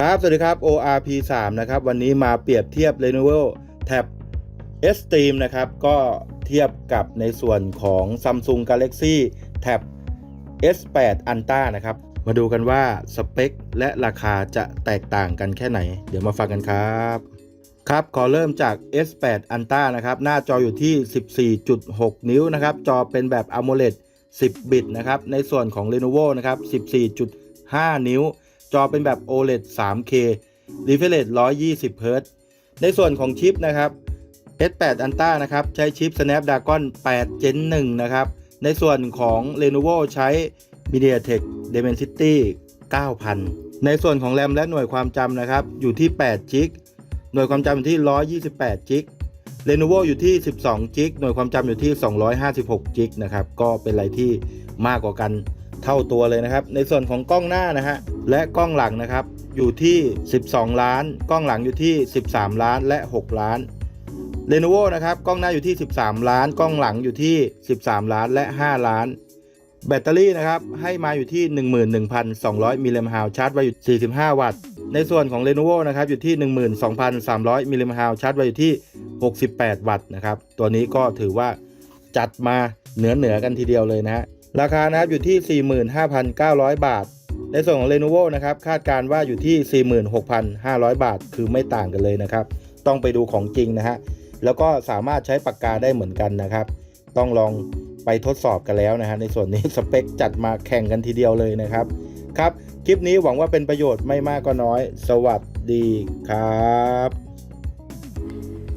ครับ สวัสดีครับ ORP 3นะครับ วันนี้มาเปรียบเทียบ Lenovo Tab S Stream นะครับ ก็เทียบกับในส่วนของ Samsung Galaxy Tab S8 Ultra นะครับ มาดูกันว่าสเปคและราคาจะแตกต่างกันแค่ไหน เดี๋ยวมาฟังกันครับ ครับ ขอเริ่มจาก S8 Ultra นะครับ หน้าจออยู่ที่ 14.6 นิ้วนะครับ จอเป็นแบบ AMOLED 10 บิตนะครับ ในส่วนของ Lenovo นะครับ 14.5 นิ้ว จอเป็นแบบ OLED 3K refresh 120 Hz ในส่วนของชิปนะครับ S8 Ultra นะครับใช้ชิป Snapdragon 8 Gen 1 นะครับ ในส่วนของ Lenovo ใช้ MediaTek Dimensity 9000 ในส่วนของ RAM และหน่วยความจำนะครับ อยู่ที่8 g b หน่วยความจำอยู่ที่ 128 g b Lenovo อยู่ที่ 12 g b หน่วยความจำอยู่ที่ 256 g b นะครับ ก็เป็นอะไรที่มากกว่ากันเท่าตัวเลยนะครับ ในส่วนของกล้องหน้านะฮะ และกล้องหลังนะครับอยู่ที่ 12 ล้าน กล้องหลังอยู่ที่ 13 ล้านและ 6 ล้าน Lenovo นะครับกล้องหน้าอยู่ที่ 13 ล้าน กล้องหลังอยู่ที่ 13 ล้านและ 5 ล้าน แบตเตอรี่นะครับให้มาอยู่ที่ 11,200มิลลิแอมป์ฮาวชาร์จไว้อยู่ 45 วัตต์ ในส่วนของ Lenovo นะครับอยู่ที่ 12,300มิลลิแอมป์ฮาวชาร์จไว้อยู่ที่ 68 วัตต์นะครับตัวนี้ก็ถือว่าจัดมาเหนือเหนือกันทีเดียวเลยนะฮะราคานะครับอยู่ที่ 45,900 บาท ในส่วนของ Lenovo นะครับคาดการว่าอยู่ที่ 46,500 บาท คือไม่ต่างกันเลยนะครับ ต้องไปดูของจริงนะฮะ แล้วก็สามารถใช้ปากกาได้เหมือนกันนะครับ ต้องลองไปทดสอบกันแล้วนะฮะในส่วนนี้สเปคจัดมาแข่งกันทีเดียวเลยนะครับ ครับ คลิปนี้หวังว่าเป็นประโยชน์ไม่มากก็น้อย สวัสดีครับ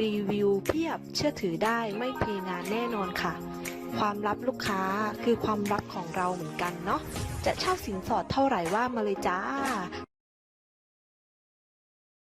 รีวิวเพียบเชื่อถือได้ไม่เพงานแน่นอนค่ะ ความลับลูกค้าคือความลับของเราเหมือนกันเนาะจะเช่าสินสอดเท่าไหร่ว่ามาเลยจ้า